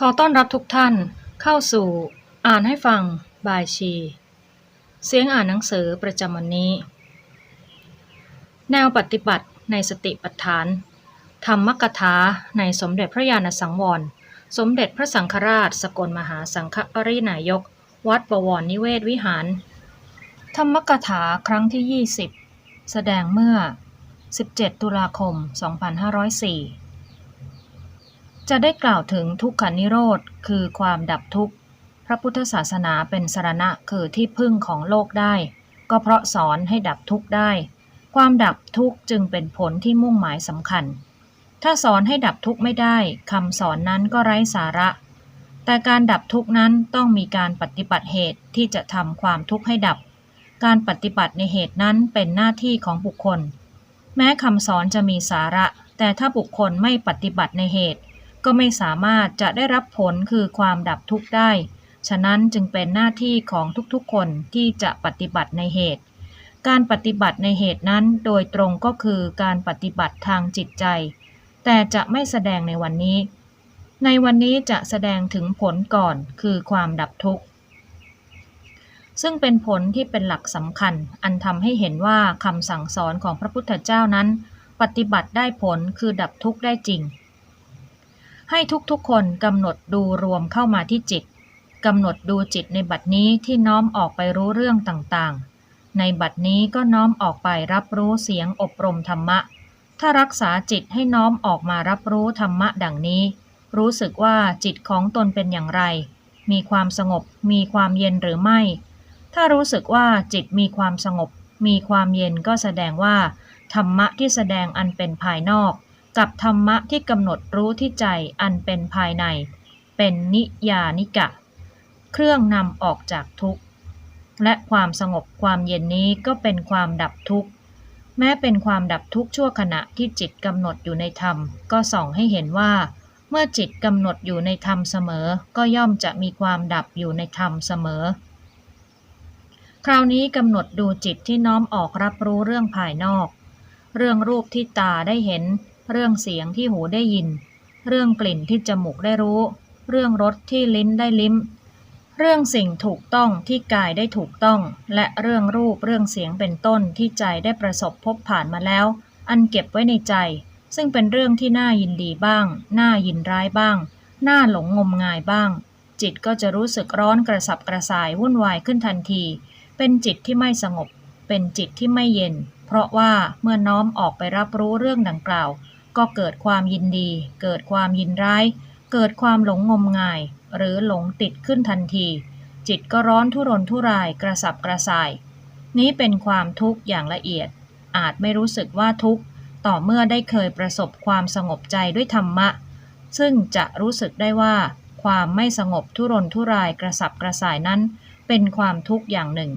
ขอต้อนรับทุกท่านเข้าสู่อ่านให้ฟังบายชี เสียงอ่านหนังสือประจำวันนี้ แนวปฏิบัติในสติปัฏฐาน ธรรมกถาในสมเด็จพระญาณสังวร สมเด็จพระสังฆราช สกลมหาสังฆปรินายก วัดประวรนิเวศวิหาร ธรรมกถาครั้งที่ 20 แสดงเมื่อ 17 ตุลาคม 2504 จะได้กล่าวถึงทุกขานิโรธ คือความดับทุกข์ พระพุทธศาสนาเป็นสารณะคือที่พึ่งของโลกได้ ก็เพราะสอนให้ดับทุกข์ได้ ความดับทุกข์จึงเป็นผลที่มุ่งหมายสำคัญ ถ้าสอนให้ดับทุกข์ไม่ได้คำสอนนั้นก็ไร้สาระ แต่การดับทุกข์นั้นต้องมีการปฏิบัติเหตุที่จะทำความทุกข์ให้ดับ การปฏิบัติในเหตุนั้นเป็นหน้าที่ของบุคคล แม้คำสอนจะมีสาระ แต่ถ้าบุคคลไม่ปฏิบัติในเหตุ ก็ไม่สามารถจะได้รับผลคือความดับทุกข์ได้ ฉะนั้นจึงเป็นหน้าที่ของทุกๆคนที่จะปฏิบัติในเหตุ การปฏิบัติในเหตุนั้นโดยตรงก็คือการปฏิบัติทางจิตใจ แต่จะไม่แสดงในวันนี้ ในวันนี้จะแสดงถึงผลก่อนคือความดับทุกข์ซึ่งเป็นผลที่เป็นหลักสำคัญ อันทำให้เห็นว่าคำสั่งสอนของพระพุทธเจ้านั้น ปฏิบัติได้ผลคือดับทุกข์ได้จริง ให้ทุกๆคนกำหนดดูรวมเข้ามาที่จิตกำหนดดูจิตในบัดนี้ที่น้อมออกไปรู้เรื่องต่างๆ ในบัดนี้ก็น้อมออกไปรับรู้เสียงอบรมธรรมะ ถ้ารักษาจิตให้น้อมออกมารับรู้ธรรมะดังนี้ รู้สึกว่าจิตของตนเป็นอย่างไร มีความสงบ มีความเย็นหรือไม่ ถ้ารู้สึกว่าจิตมีความสงบ มีความเย็นก็แสดงว่า ธรรมะที่แสดงอันเป็นภายนอก กับธรรมะที่กำหนดรู้ที่ใจอันเป็นภายใน เป็นนิยานิกะ เครื่องนำออกจากทุกข์ และความสงบความเย็นนี้ก็เป็นความดับทุกข์ แม้เป็นความดับทุกข์ชั่วขณะที่จิตกำหนดอยู่ในธรรม ก็ส่องให้เห็นว่า เมื่อจิตกำหนดอยู่ในธรรมเสมอ ก็ย่อมจะมีความดับอยู่ในธรรมเสมอ คราวนี้กำหนดดูจิตที่น้อมออกรับรู้เรื่องภายนอก เรื่องรูปที่ตาได้เห็น เรื่องเสียงที่หูได้ยิน เรื่องกลิ่นที่จมูกได้รู้ เรื่องรสที่ลิ้นได้ลิ้ม เรื่องสิ่งถูกต้องที่กายได้ถูกต้อง และเรื่องรูปเรื่องเสียงเป็นต้นที่ใจได้ประสบพบผ่านมาแล้ว อันเก็บไว้ในใจ ซึ่งเป็นเรื่องที่น่ายินดีบ้าง น่ายินร้ายบ้าง น่าหลงงมงายบ้าง จิตก็จะรู้สึกร้อนกระสับกระส่ายวุ่นวายขึ้นทันที เป็นจิตที่ไม่สงบ เป็นจิตที่ไม่เย็น เพราะว่าเมื่อน้อมออกไปรับรู้เรื่องดังกล่าว ก็เกิดความยินดี เกิดความยินร้าย เกิดความหลงงมงาย หรือหลงติดขึ้นทันที จิตก็ร้อนทุรนทุรายกระสับกระส่าย นี้เป็นความทุกข์อย่างละเอียด อาจไม่รู้สึกว่าทุกข์ ต่อเมื่อได้เคยประสบความสงบใจด้วยธรรมะ ซึ่งจะรู้สึกได้ว่า ความไม่สงบทุรนทุรายกระสับกระส่ายนั้น เป็นความทุกข์อย่างหนึ่ง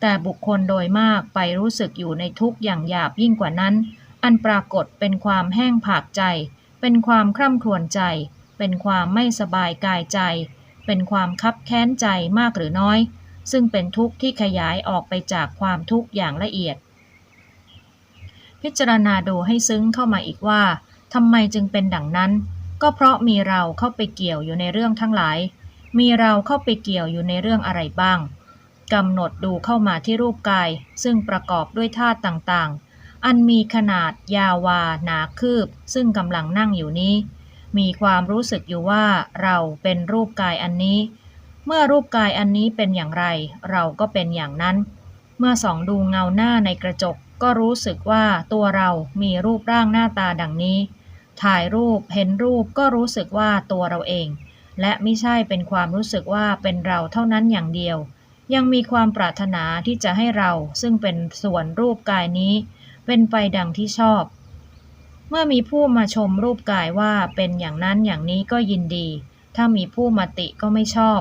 แต่บุคคลโดยมากไปรู้สึกอยู่ในทุกข์อย่างหยาบยิ่งกว่านั้น อันปรากฏเป็นความแห้งผากใจ เป็นความคร่ำครวญใจ เป็นความไม่สบายกายใจ เป็นความคับแค้นใจมากหรือน้อย ซึ่งเป็นทุกข์ที่ขยายออกไปจากความทุกข์อย่างละเอียด พิจารณาดูให้ซึ้งเข้ามาอีกว่าทำไมจึงเป็นดังนั้น ก็เพราะมีเราเข้าไปเกี่ยวอยู่ในเรื่องทั้งหลาย มีเราเข้าไปเกี่ยวอยู่ในเรื่องอะไรบ้างกำหนดดูเข้ามาที่รูปกาย ซึ่งประกอบด้วยธาตุต่างๆ อันมีขนาดยาวาหนาคืบ ซึ่งกำลังนั่งอยู่นี้ มีความรู้สึกอยู่ว่าเราเป็นรูปกายอันนี้ เมื่อรูปกายอันนี้เป็นอย่างไร เราก็เป็นอย่างนั้น เมื่อส่องดูเงาหน้าในกระจกก็รู้สึกว่าตัวเรามีรูปร่างหน้าตาดังนี้ ถ่ายรูปเห็นรูปก็รู้สึกว่าตัวเราเอง และไม่ใช่เป็นความรู้สึกว่าเป็นเราเท่านั้นอย่างเดียว ยังมีความปรารถนาที่จะให้เราซึ่งเป็นส่วนรูปกายนี้ เป็นไปดังที่ชอบ เมื่อมีผู้มาชมรูปกายว่าเป็นอย่างนั้นอย่างนี้ก็ยินดี ถ้ามีผู้มาติก็ไม่ชอบ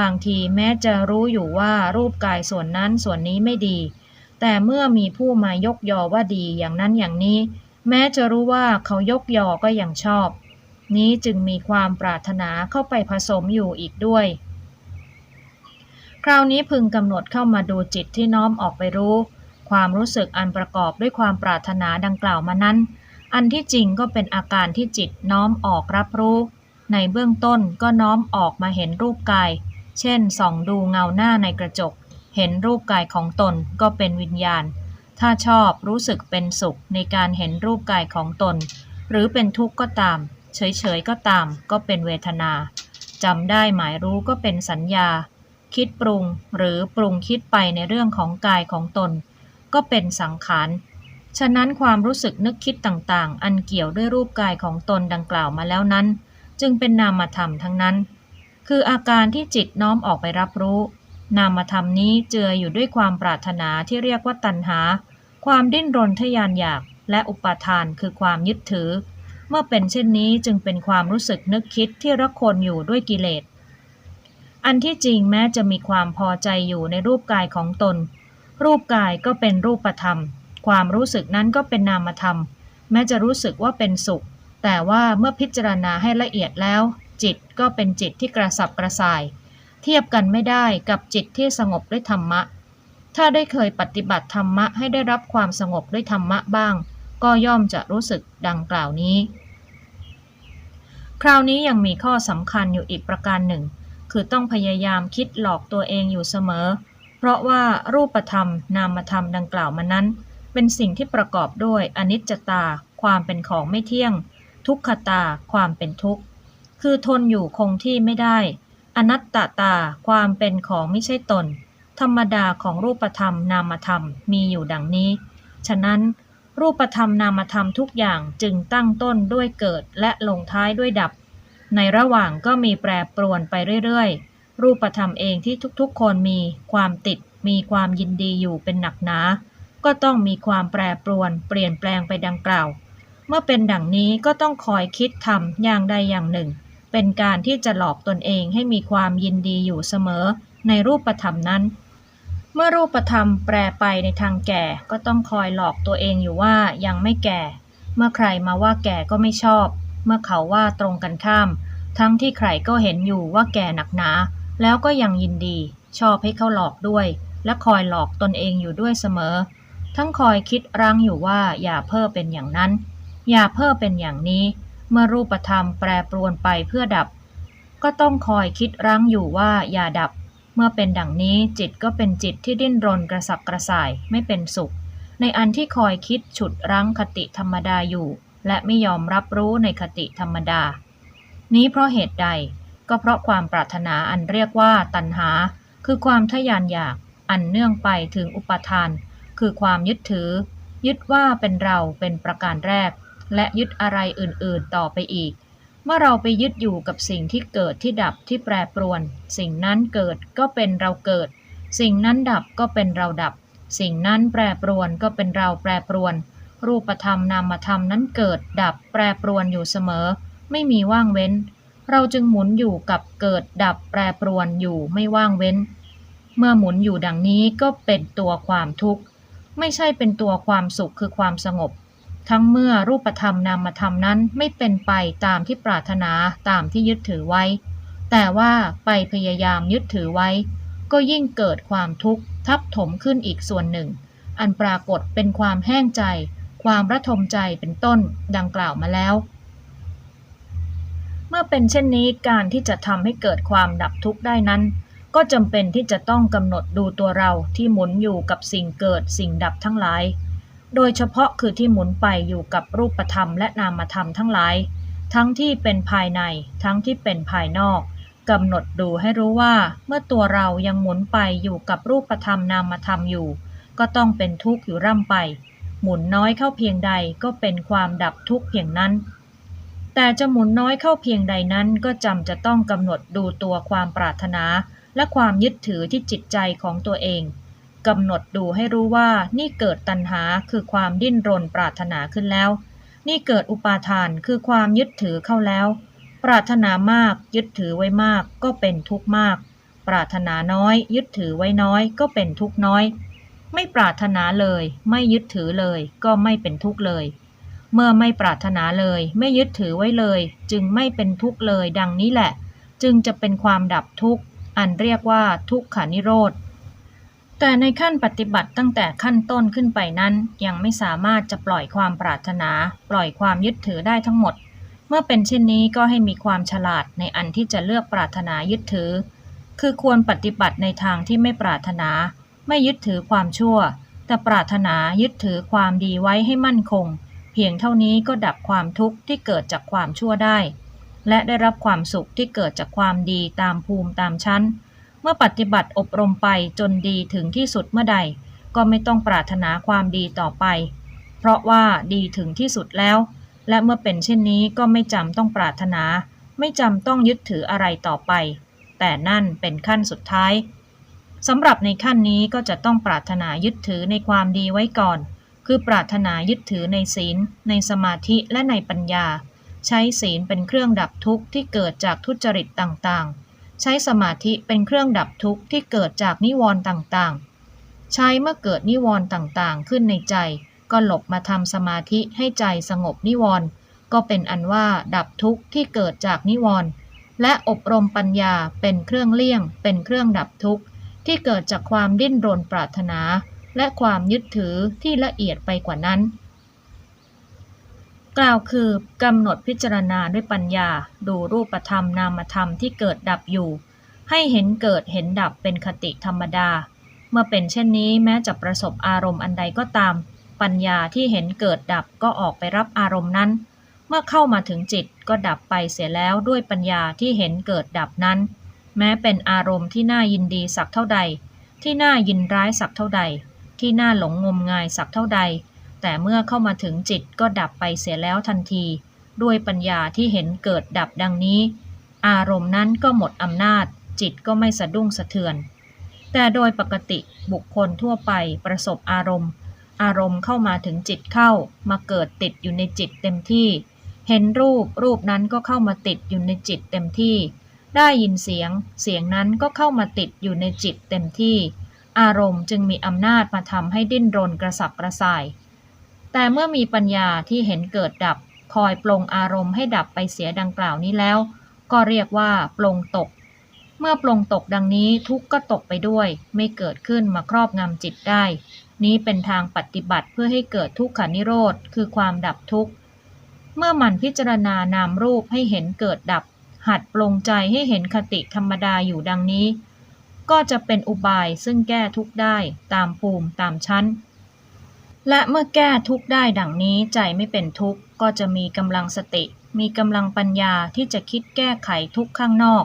บางทีแม้จะรู้อยู่ว่ารูปกายส่วนนั้นส่วนนี้ไม่ดี แต่เมื่อมีผู้มายกยอว่าดีอย่างนั้นอย่างนี้ แม้จะรู้ว่าเขายกยอก็ยังชอบ นี้จึงมีความปรารถนาเข้าไปผสมอยู่อีกด้วยคราวนี้พึงกำหนดเข้ามาดูจิตที่น้อมออกไปรู้ ความรู้สึกอันประกอบด้วยความปรารถนาดังกล่าวมานั้น อันที่จริงก็เป็นอาการที่จิตน้อมออกรับรู้ ในเบื้องต้นก็น้อมออกมาเห็นรูปกาย เช่นส่องดูเงาหน้าในกระจก เห็นรูปกายของตนก็เป็นวิญญาณ ถ้าชอบรู้สึกเป็นสุขในการเห็นรูปกายของตน หรือเป็นทุกข์ก็ตาม เฉยๆก็ตาม ก็เป็นเวทนาจำได้หมายรู้ก็เป็นสัญญา คิดปรุงหรือปรุงคิดไปในเรื่องของกายของตน ก็เป็นสังขาร ฉะนั้นความรู้สึกนึกคิดต่างๆ อันเกี่ยวด้วยรูปกายของตนดังกล่าวมาแล้วนั้น จึงเป็นนามธรรมทั้งนั้น คืออาการที่จิตน้อมออกไปรับรู้ นามธรรมนี้เจืออยู่ด้วยความปรารถนาที่เรียกว่าตัณหา ความดิ้นรนทยานอยาก และอุปาทานคือความยึดถือ เมื่อเป็นเช่นนี้จึงเป็นความรู้สึกนึกคิดที่ระคนอยู่ด้วยกิเลสอันที่จริงแม้จะมีความพอใจอยู่ในรูปกายของตน รูปกายก็เป็นรูปธรรม ความรู้สึกนั้นก็เป็นนามธรรม แม้จะรู้สึกว่าเป็นสุข แต่ว่าเมื่อพิจารณาให้ละเอียดแล้ว จิตก็เป็นจิตที่กระสับกระส่าย เทียบกันไม่ได้กับจิตที่สงบด้วยธรรมะ ถ้าได้เคยปฏิบัติธรรมะให้ได้รับความสงบด้วยธรรมะบ้าง ก็ย่อมจะรู้สึกดังกล่าวนี้ คราวนี้ยังมีข้อสำคัญอยู่อีกประการหนึ่ง คือต้องพยายามคิดหลอกตัวเองอยู่เสมอ เพราะว่ารูปธรรม นามธรรมดังกล่าวมานั้น เป็นสิ่งที่ประกอบด้วยอนิจจตา ความเป็นของไม่เที่ยง ทุกขตา ความเป็นทุกข์ คือทนอยู่คงที่ไม่ได้ อนัตตตา ความเป็นของไม่ใช่ตน ธรรมดาของรูปธรรม นามธรรมมีอยู่ดังนี้ ฉะนั้นรูปธรรมนามธรรมทุกอย่างจึงตั้งต้นด้วยเกิดและลงท้ายด้วยดับ ในระหว่างก็มีแปรปรวนไปเรื่อยๆ รูปธรรมเองที่ทุกๆ คนมีความติด มีความยินดีอยู่เป็นหนักหนา ก็ต้องมีความแปรปรวน เปลี่ยนแปลงไปดังกล่าว เมื่อเป็นดังนี้ก็ต้องคอยคิดทำอย่างใดอย่างหนึ่ง เป็นการที่จะหลอกตนเองให้มีความยินดีอยู่เสมอ ในรูปธรรมนั้น เมื่อรูปธรรมแปรไปในทางแก่ ก็ต้องคอยหลอกตัวเองอยู่ว่ายังไม่แก่ เมื่อใครมาว่าแก่ก็ไม่ชอบ เมื่อเขาว่าตรงกันข้าม ทั้งที่ใครก็เห็นอยู่ว่าแก่หนักหนา แล้วก็ยังยินดี ชอบให้เขาหลอกด้วย และคอยหลอกตนเองอยู่ด้วยเสมอ ทั้งคอยคิดรั้งอยู่ว่าอย่าเพ้อเป็นอย่างนั้น อย่าเพ้อเป็นอย่างนี้ เมื่อรูปธรรมแปรปรวนไปเพื่อดับ ก็ต้องคอยคิดรั้งอยู่ว่าอย่าดับ เมื่อเป็นดังนี้จิตก็เป็นจิตที่ดิ้นรนกระสับกระส่ายไม่เป็นสุข ในอันที่คอยคิดฉุดรั้งคติธรรมดาอยู่ และไม่ยอมรับรู้ในคติธรรมดา นี้เพราะเหตุใด ก็เพราะความปรารถนาอันเรียกว่าตัณหา คือความทะยานอยากอันเนื่องไปถึงอุปทาน คือความยึดถือ ยึดว่าเป็นเราเป็นประการแรก และยึดอะไรอื่นๆต่อไปอีก เมื่อเราไปยึดอยู่กับสิ่งที่เกิดที่ดับที่แปรปรวน สิ่งนั้นเกิดก็เป็นเราเกิด สิ่งนั้นดับก็เป็นเราดับ สิ่งนั้นแปรปรวนก็เป็นเราแปรปรวน รูปธรรมนามธรรมนั้นเกิดดับแปรปรวนอยู่เสมอ ไม่มีว่างเว้น เราจึงหมุนอยู่กับเกิดดับแปรปรวนอยู่ไม่ว่างเว้น เมื่อหมุนอยู่ดังนี้ก็เป็นตัวความทุกข์ ไม่ใช่เป็นตัวความสุขคือความสงบ ทั้งเมื่อรูปธรรมนามธรรมนั้นไม่เป็นไปตามที่ปรารถนาตามที่ยึดถือไว้ แต่ว่าไปพยายามยึดถือไว้ ก็ยิ่งเกิดความทุกข์ทับถมขึ้นอีกส่วนหนึ่ง อันปรากฏเป็นความแห้งใจ ความระทมใจเป็นต้นดังกล่าวมาแล้ว เมื่อเป็นเช่นนี้การที่จะทำให้เกิดความดับทุกข์ได้นั้น ก็จำเป็นที่จะต้องกำหนดดูตัวเราที่หมุนอยู่กับสิ่งเกิดสิ่งดับทั้งหลาย โดยเฉพาะคือที่หมุนไปอยู่กับรูปธรรมและนามธรรมทั้งหลาย ทั้งที่เป็นภายในทั้งที่เป็นภายนอกกำหนดดูให้รู้ว่า เมื่อตัวเรายังหมุนไปอยู่กับรูปธรรมนามธรรมอยู่ ก็ต้องเป็นทุกข์อยู่ร่ำไป หมุนน้อยเข้าเพียงใดก็เป็นความดับทุกข์เพียงนั้น แต่จะหมุนน้อยเข้าเพียงใดนั้นก็จำจะต้องกำหนดดูตัวความปรารถนา และความยึดถือที่จิตใจของตัวเองกำหนดดูให้รู้ว่านี่เกิดตัณหาคือความดิ้นรนปรารถนาขึ้นแล้ว นี่เกิดอุปาทานคือความยึดถือเข้าแล้ว ปรารถนามากยึดถือไว้มากก็เป็นทุกข์มาก ปรารถนาน้อย ยึดถือไว้น้อยก็เป็นทุกข์น้อย ไม่ปรารถนาเลย ไม่ยึดถือเลย ก็ไม่เป็นทุกข์เลย เมื่อไม่ปรารถนาเลย ไม่ยึดถือไว้เลย จึงไม่เป็นทุกข์เลยดังนี้แหละ จึงจะเป็นความดับทุกข์ อันเรียกว่าทุกขานิโรธ แต่ในขั้นปฏิบัติตั้งแต่ขั้นต้นขึ้นไปนั้น ยังไม่สามารถจะปล่อยความปรารถนา ปล่อยความยึดถือได้ทั้งหมด เมื่อเป็นเช่นนี้ก็ให้มีความฉลาดในอันที่จะเลือกปรารถนายึดถือ คือควรปฏิบัติในทางที่ไม่ปรารถนา ไม่ยึดถือความชั่ว แต่ปรารถนายึดถือความดีไว้ให้มั่นคง เพียงเท่านี้ก็ดับความทุกข์ที่เกิดจากความชั่วได้ และได้รับความสุขที่เกิดจากความดีตามภูมิตามชั้น เมื่อปฏิบัติอบรมไปจนดีถึงที่สุดเมื่อใด ก็ไม่ต้องปรารถนาความดีต่อไป เพราะว่าดีถึงที่สุดแล้ว และเมื่อเป็นเช่นนี้ก็ไม่จำต้องปรารถนา ไม่จำต้องยึดถืออะไรต่อไป แต่นั่นเป็นขั้นสุดท้ายสำหรับในขั้นนี้ก็จะต้องปรารถนายึดถือในความดีไว้ก่อน คือปรารถนายึดถือในศีล ในสมาธิและในปัญญา ใช้ศีลเป็นเครื่องดับทุกข์ที่เกิดจากทุจริตต่างๆ ใช้สมาธิเป็นเครื่องดับทุกข์ที่เกิดจากนิวรณ์ต่างๆ ใช้เมื่อเกิดนิวรณ์ต่างๆ ขึ้นในใจ ก็หลบมาทำสมาธิให้ใจสงบนิวรณ์ก็เป็นอันว่าดับทุกข์ที่เกิดจากนิวรณ์และอบรมปัญญาเป็นเครื่องเลี่ยง เป็นเครื่องดับทุกข์ที่เกิดจากความดิ้นรนปรารถนา และความยึดถือที่ละเอียดไปกว่านั้น กล่าวคือกำหนดพิจารณาด้วยปัญญา ดูรูปธรรมนามธรรมที่เกิดดับอยู่ ให้เห็นเกิดเห็นดับเป็นคติธรรมดา เมื่อเป็นเช่นนี้แม้จะประสบอารมณ์อันใดก็ตาม ปัญญาที่เห็นเกิดดับก็ออกไปรับอารมณ์นั้น เมื่อเข้ามาถึงจิตก็ดับไปเสียแล้วด้วยปัญญาที่เห็นเกิดดับนั้น แม้เป็นอารมณ์ที่น่ายินดีสักเท่าใด ที่น่ายินร้ายสักเท่าใด ที่น่าหลงงมงายสักเท่าใด แต่เมื่อเข้ามาถึงจิตก็ดับไปเสียแล้วทันที ด้วยปัญญาที่เห็นเกิดดับดังนี้ อารมณ์นั้นก็หมดอำนาจ จิตก็ไม่สะดุ้งสะเทือน แต่โดยปกติบุคคลทั่วไปประสบอารมณ์ อารมณ์เข้ามาถึงจิตเข้า มาเกิดติดอยู่ในจิตเต็มที่ เห็นรูปรูปนั้นก็เข้ามาติดอยู่ในจิตเต็มที่ ได้ยินเสียง เสียงนั้นก็เข้ามาติดอยู่ในจิตเต็มที่ อารมณ์จึงมีอำนาจมาทำให้ดิ้นรนกระสับกระส่าย แต่เมื่อมีปัญญาที่เห็นเกิดดับ คอยปลงอารมณ์ให้ดับไปเสียดังกล่าวนี้แล้ว ก็เรียกว่าปลงตก เมื่อปลงตกดังนี้ทุกข์ก็ตกไปด้วย ไม่เกิดขึ้นมาครอบงำจิตได้ นี้เป็นทางปฏิบัติเพื่อให้เกิดทุกขานิโรธคือความดับทุกข์เมื่อมันพิจารณานามรูปให้เห็นเกิดดับ หัดปลงใจให้เห็นคติธรรมดาอยู่ดังนี้ ก็จะเป็นอุบายซึ่งแก้ทุกได้ตามภูมิตามชั้น และเมื่อแก้ทุกได้ดังนี้ใจไม่เป็นทุกข์ก็จะมีกำลังสติ มีกำลังปัญญาที่จะคิดแก้ไขทุกข้างนอก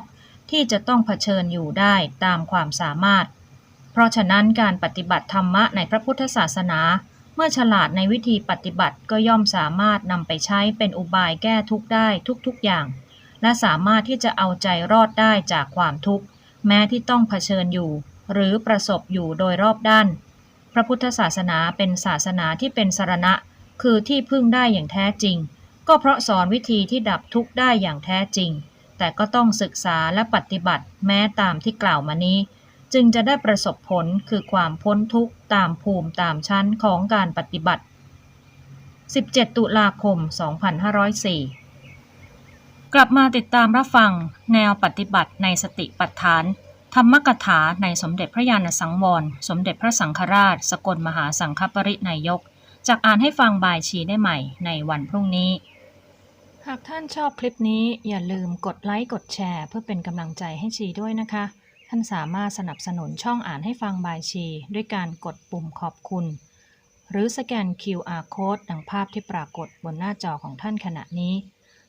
ที่จะต้องเผชิญอยู่ได้ตามความสามารถ เพราะฉะนั้นการปฏิบัติธรรมะในพระพุทธศาสนา เมื่อฉลาดในวิธีปฏิบัติก็ย่อมสามารถนำไปใช้เป็นอุบายแก้ทุกได้ทุกๆอย่าง และสามารถที่จะเอาใจรอดได้จากความทุกข์ แม้ที่ต้องเผชิญอยู่ หรือประสบอยู่โดยรอบด้าน พระพุทธศาสนาเป็นศาสนาที่เป็นสรณะ คือที่พึ่งได้อย่างแท้จริง ก็เพราะสอนวิธีที่ดับทุกข์ได้อย่างแท้จริง แต่ก็ต้องศึกษาและปฏิบัติแม้ตามที่กล่าวมานี้ จึงจะได้ประสบผลคือความพ้นทุกข์ตามภูมิตามชั้นของการปฏิบัติ 17 ตุลาคม 2504 กลับมาติดตามรับฟังแนวปฏิบัติในสติปัฏฐาน ธรรมกถาในสมเด็จพระญาณสังวร สมเด็จพระสังฆราช สกลมหาสังฆปรินายก จากอ่านให้ฟังบายชีได้ใหม่ในวันพรุ่งนี้ หากท่านชอบคลิปนี้อย่าลืมกดไลค์กดแชร์ เพื่อเป็นกำลังใจให้ชีด้วยนะคะ ท่านสามารถสนับสนุนช่องอ่านให้ฟังบายชี ด้วยการกดปุ่มขอบคุณ หรือสแกน QR Code ดังภาพที่ปรากฏบนหน้าจอของท่านขณะนี้